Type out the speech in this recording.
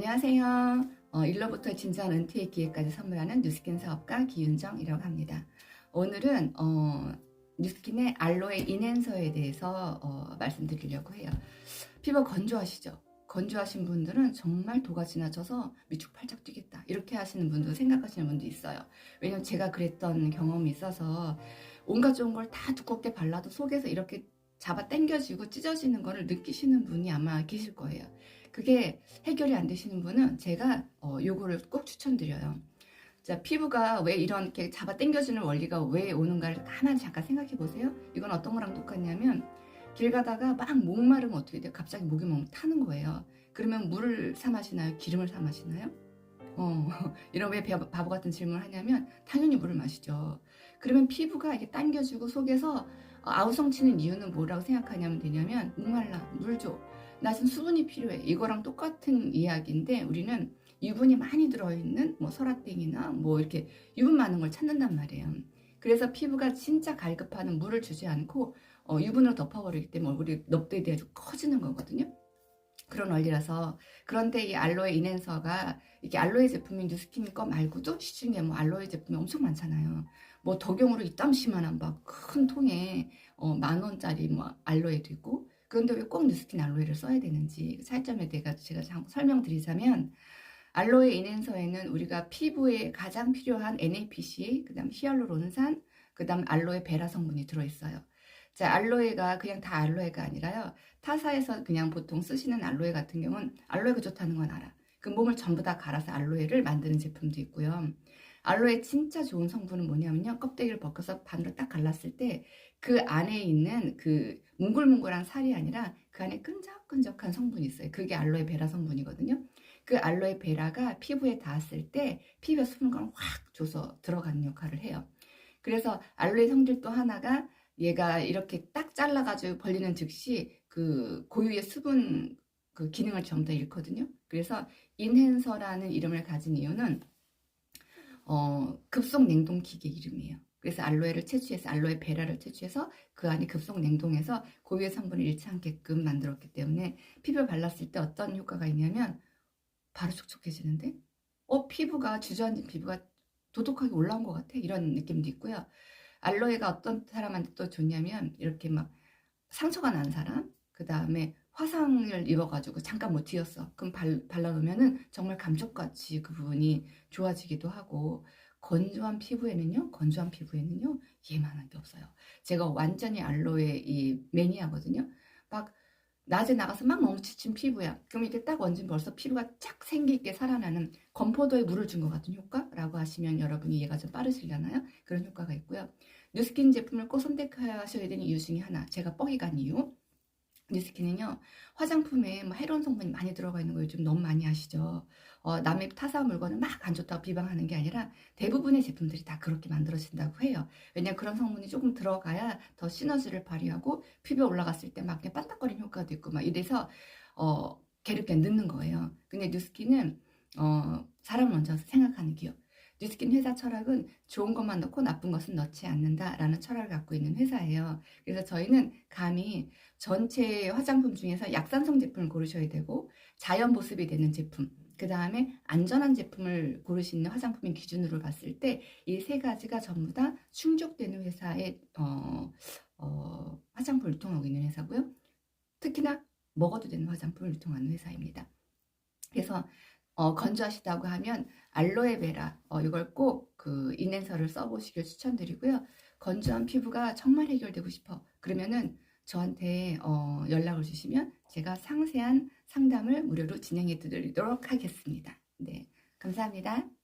안녕하세요. 어, 일로부터 진정한 은퇴의 기회까지 선물하는 뉴스킨 사업가 기윤정이라고 합니다. 오늘은 어, 뉴스킨의 알로에 인앤서에 대해서 어, 말씀드리려고 해요. 피부 건조하시죠? 건조하신 분들은 정말 도가 지나쳐서 위축팔짝 뛰겠다 이렇게 하시는 분도 생각하시는 분도 있어요. 왜냐면 제가 그랬던 경험이 있어서 온갖 좋은 걸 다 두껍게 발라도 속에서 이렇게 잡아 당겨지고 찢어지는 거를 느끼시는 분이 아마 계실 거예요. 그게 해결이 안 되시는 분은 제가 어, 요거를 꼭 추천드려요. 자, 피부가 왜 이렇게 잡아 당겨지는 원리가 왜 오는가를 가만히 잠깐 생각해 보세요. 이건 어떤 거랑 똑같냐면 길 가다가 막 목마르면 어떻게 돼요? 갑자기 목이 멍 타는 거예요. 그러면 물을 사 마시나요? 기름을 사 마시나요? 어, 이런 왜 바- 바보 같은 질문을 하냐면 당연히 물을 마시죠. 그러면 피부가 이게 당겨지고 속에서 어, 아우성 치는 이유는 뭐라고 생각하냐면 되냐면 목말라 물 줘. 나 지금 수분이 필요해. 이거랑 똑같은 이야기인데 우리는 유분이 많이 들어있는 뭐 설화땡이나 뭐 이렇게 유분 많은 걸 찾는단 말이에요. 그래서 피부가 진짜 갈급하는 물을 주지 않고 어, 유분으로 덮어버리기 때문에 얼굴이 넙대에 대해 커지는 거거든요. 그런 원리라서 그런데 이 알로에 인앤서가 이게 알로에 제품인 뉴스킨 거 말고도 시중에 뭐 알로에 제품이 엄청 많잖아요. 뭐 덕용으로 이땀시만한 막 큰 통에 어, 만 원짜리 뭐 알로에도 있고 그런데 왜 꼭 뉴스킨 알로에를 써야 되는지 그 차이점에 대해 제가 장- 설명드리자면 알로에 인앤서에는 우리가 피부에 가장 필요한 NAPC, 그다음 히알루론산, 그다음 알로에 베라 성분이 들어있어요. 자, 알로에가 그냥 다 알로에가 아니라요. 타사에서 그냥 보통 쓰시는 알로에 같은 경우는 알로에가 좋다는 건 알아. 그 몸을 전부 다 갈아서 알로에를 만드는 제품도 있고요. 알로에 진짜 좋은 성분은 뭐냐면요. 껍데기를 벗겨서 반으로 딱 갈랐을 때 그 안에 있는 그 뭉글뭉글한 살이 아니라 그 안에 끈적끈적한 성분이 있어요. 그게 알로에 베라 성분이거든요. 그 알로에 베라가 피부에 닿았을 때 피부에 수분감을 확 줘서 들어가는 역할을 해요. 그래서 알로에 성질 또 하나가 얘가 이렇게 딱 잘라가지고 벌리는 즉시 그 고유의 수분 그 기능을 전부 다 잃거든요. 그래서 인핸서라는 이름을 가진 이유는 어, 급속 냉동 기계 이름이에요. 그래서 알로에를 채취해서 알로에 베라를 채취해서 그 안에 급속 냉동해서 고유의 성분을 잃지 않게끔 만들었기 때문에 피부에 발랐을 때 어떤 효과가 있냐면 바로 촉촉해지는데 어 피부가 주저앉은 피부가 도독하게 올라온 것 같아 이런 느낌도 있고요. 알로에가 어떤 사람한테 또 좋냐면 이렇게 막 상처가 난 사람 그 다음에 화상을 입어가지고 잠깐 못 튀었어. 그럼 발, 발라놓으면은 정말 감쪽같이 그 부분이 좋아지기도 하고 건조한 피부에는요, 건조한 피부에는요, 얘만한 게 없어요. 제가 완전히 알로에 이 매니아거든요. 막 낮에 나가서 막 멍치친 피부야. 그럼 이렇게 딱 얹으면 벌써 피부가 쫙 생기있게 살아나는 건포도에 물을 준 것 같은 효과라고 하시면 여러분이 이해가 좀 빠르시려나요? 그런 효과가 있고요. 뉴스킨 제품을 꼭 선택하셔야 되는 이유 중에 하나. 제가 뻑이 간 이유. 뉴스킨은요, 화장품에 뭐 해로운 성분이 많이 들어가 있는 거 요즘 너무 많이 아시죠? 어, 남의 타사 물건을 막 안 좋다고 비방하는 게 아니라 대부분의 제품들이 다 그렇게 만들어진다고 해요. 왜냐면 그런 성분이 조금 들어가야 더 시너지를 발휘하고 피부에 올라갔을 때막 그냥 반딱거리는 효과도 있고 막 이래서, 어, 괴롭게 늦는 거예요. 근데 뉴스킨은, 어, 사람 먼저 생각하는 기업. 뉴스킨 회사 철학은 좋은 것만 넣고 나쁜 것은 넣지 않는다라는 철학을 갖고 있는 회사예요. 그래서 저희는 감히 전체 화장품 중에서 약산성 제품을 고르셔야 되고 자연 보습이 되는 제품, 그 다음에 안전한 제품을 고르시는 화장품의 기준으로 봤을 때 이 세 가지가 전부 다 충족되는 회사의 어, 어, 화장품을 유통하고 있는 회사고요. 특히나 먹어도 되는 화장품을 유통하는 회사입니다. 그래서 어, 건조하시다고 하면 알로에베라 어, 이걸 꼭 그 인앤서를 써보시길 추천드리고요. 건조한 피부가 정말 해결되고 싶어. 그러면은 저한테 어, 연락을 주시면 제가 상세한 상담을 무료로 진행해 드리도록 하겠습니다. 네, 감사합니다.